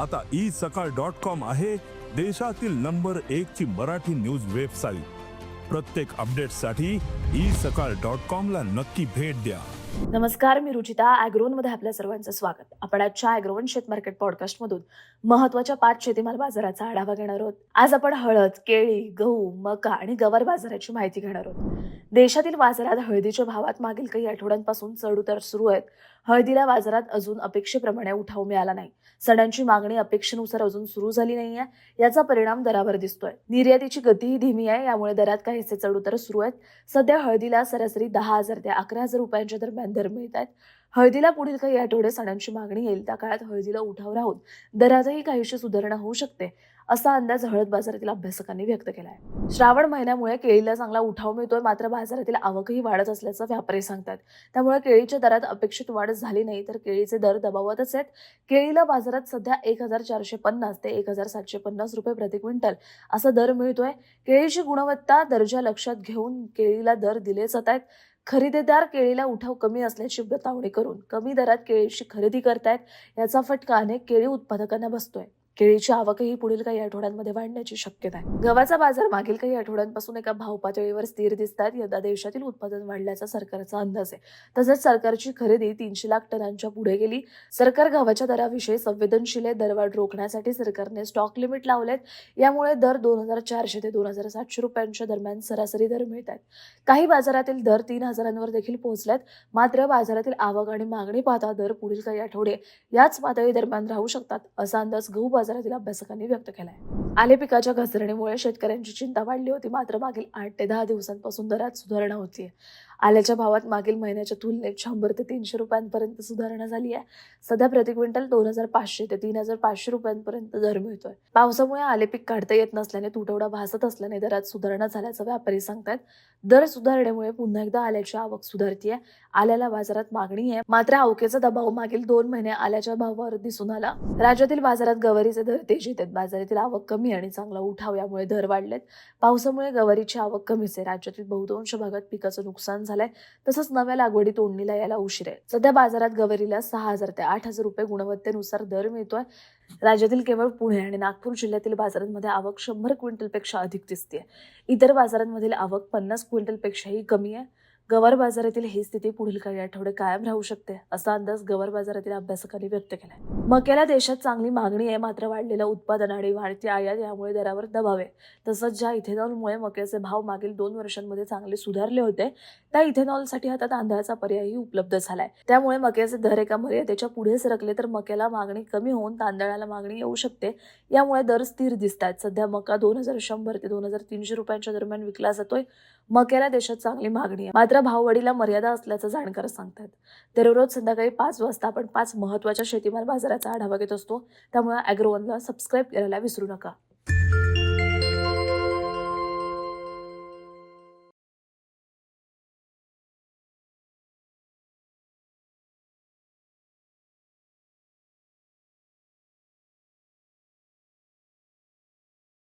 आता ई सकाळ dot com आहे देशातील नंबर एक ची मराठी न्यूज वेबसाईट. प्रत्येक अपडेटसाठी ई सकाळ डॉट कॉम ला नक्की भेट द्या. नमस्कार मी रुचिता अॅग्रोनमध्ये आपल्या सर्वांचं स्वागत. आपण आजच्या अॅग्रोन शेत मार्केट पॉडकास्ट मधून महत्त्वाच्या पाच शेतीमाल बाजाराचा आढावा घेणार आहोत. आज आपण हळद केळी गहू मका आणि गवार बाजाराची माहिती घेणार आहोत. देशातील बाजारात हळदीच्या भावात मागील काही आठवड्यांपासून चढ उतार सुरू आहेत. हळदीला बाजारात अजून अपेक्षेप्रमाणे उठाव मिळाला नाही. सणांची मागणी अपेक्षेनुसार अजून सुरू झाली नाहीये. याचा परिणाम दरावर दिसतोय. निर्यातीची गतीही धीमी आहे. यामुळे दरात काहीसे चढउतार सुरू आहेत. सध्या हळदीला सरासरी दहा हजार ते अकरा हजार रुपयांच्या दरम्यान दर मिळत आहेत. हळदीला पुढील काही आठवडे सणांची मागणी येईल. त्या काळात हळदीला उठाव राहून दरातही काहीशी सुधारणा होऊ शकते असा अंदाज हळद बाजारातील अभ्यासकांनी व्यक्त केला आहे श्रावण महिन्यामुळे केळीला चांगला उठाव मिळतोय मात्र बाजारातील आवकही वाढत असल्याचं व्यापारी सांगतात. त्यामुळे केळीच्या दरात अपेक्षित वाढ झाली नाही तर केळीचे दर दबावतच आहेत. केळीला बाजारात सध्या एक हजार चारशे पन्नास ते एक हजार सातशे पन्नास रुपये प्रति क्विंटल असा दर मिळतोय. केळीची गुणवत्ता दर्जा लक्षात घेऊन केळीला दर दिले जात आहेत. खरेदीदार केळीला उठाव कमी असल्याची बतावणी करून कमी दरात केळीची खरेदी करतायत याचा फटका अनेक केळी उत्पादकांना बसतोय. केळीची आवकही पुढील काही आठवड्यांमध्ये वाढण्याची शक्यता आहे. गव्हाचा बाजार मागील काही आठवड्यांपासून एका भाव पातळीवर स्थिर दिसतात. यंदा देशातील उत्पादन वाढल्याचा सरकारचा अंदाज आहे. तसंच सरकारची खरेदी तीनशे लाख टनांच्या पुढे गेली. सरकार गव्हाच्या दराविषयी संवेदनशील आहे. दरवाढ रोखण्यासाठी सरकारने स्टॉक लिमिट लावलेत. यामुळे दर दोन हजार चारशे ते दोन हजार सातशे रुपयांच्या दरम्यान सरासरी दर मिळत आहेत काही बाजारातील दर तीन हजारांवर देखील पोहोचलेत. मात्र बाजारातील आवक आणि मागणी पाहता दर पुढील काही आठवडे याच पातळी दरम्यान राहू शकतात असा अंदाज गहू बाजार बाजारातील अभ्यासकांनी व्यक्त केलाय. आले पिकाच्या घसरणीमुळे शेतकऱ्यांची चिंता वाढली होती. मात्र मागील आठ ते दहा दिवसांपासून दरात सुधारणा होतीये. आल्याच्या भावात मागील महिन्याच्या तुलनेत शंभर ते तीनशे रुपयांपर्यंत सुधारणा झाली आहे सध्या प्रति क्विंटल दोन हजार पाचशे ते तीन हजार पाचशे रुपयांपर्यंत दर मिळतोय. पावसामुळे आले पीक काढता येत नसल्याने तुटवडा भासत असल्याने दरात सुधारणा झाल्याचं व्यापारी सांगतात दर सुधारण्यामुळे पुन्हा एकदा आल्याची आवक सुधारतीये. आल्याला बाजारात मागणी आहे. मात्र अवकेचा दबाव मागील दोन महिने आल्याच्या भावावर दिसून आला. राज्यातील बाजारात गवारीचे दर तेजीत आहेत. बाजारातील आवक कमी आणि चांगला उठाव यामुळे दर वाढलेत. पावसामुळे गवारीची आवक कमीच आहे. राज्यातील बहुतांश भागात पिकाचं नुकसान झालंय. तसंच नव्या लागवडी तोडणीला यायला उशीर आहे. सध्या बाजारात गवारीला सहा हजार ते आठ हजार रुपये गुणवत्तेनुसार दर मिळतोय. राज्यातील केवळ पुणे आणि नागपूर जिल्ह्यातील बाजारांमध्ये आवक शंभर क्विंटलपेक्षा अधिक दिसते इतर बाजारांमधील आवक पन्नास क्विंटलपेक्षाही कमी आहे. गवार बाजारातील ही स्थिती पुढील काही आठवडे कायम राहू शकते असा अंदाज गवार बाजारातील अभ्यासकांनी व्यक्त केलाय. मक्याला देशात चांगली मागणी आहे मात्र वाढलेलं उत्पादन आणि वाढती आयात यामुळे दरावर दबाव आहे. तसंच ज्या इथेनॉलमुळे मक्याचे भाव मागील दोन वर्षांमध्ये चांगले सुधारले होते त्या इथेनॉलसाठी आता तांदळाचा पर्यायही उपलब्ध झालाय. त्यामुळे मक्याचे दर एका मर्यादेच्या पुढे सरकले तर मक्याला मागणी कमी होऊन तांदळाला मागणी येऊ शकते यामुळे दर स्थिर दिसत आहेत सध्या मका दोन हजार शंभर ते दोन हजार तीनशे रुपयांच्या दरम्यान विकला जातोय. मक्याला देशात चांगली मागणी आहे. मात्र भाववाढीला मर्यादा असल्याचं जाणकार सांगतात. दररोज संध्याकाळी पाच वाजता आपण पाच महत्त्वाच्या शेतीमाल बाजाराचा आढावा घेत असतो. त्यामुळे अॅग्रोवनला सबस्क्राईब करायला विसरू नका.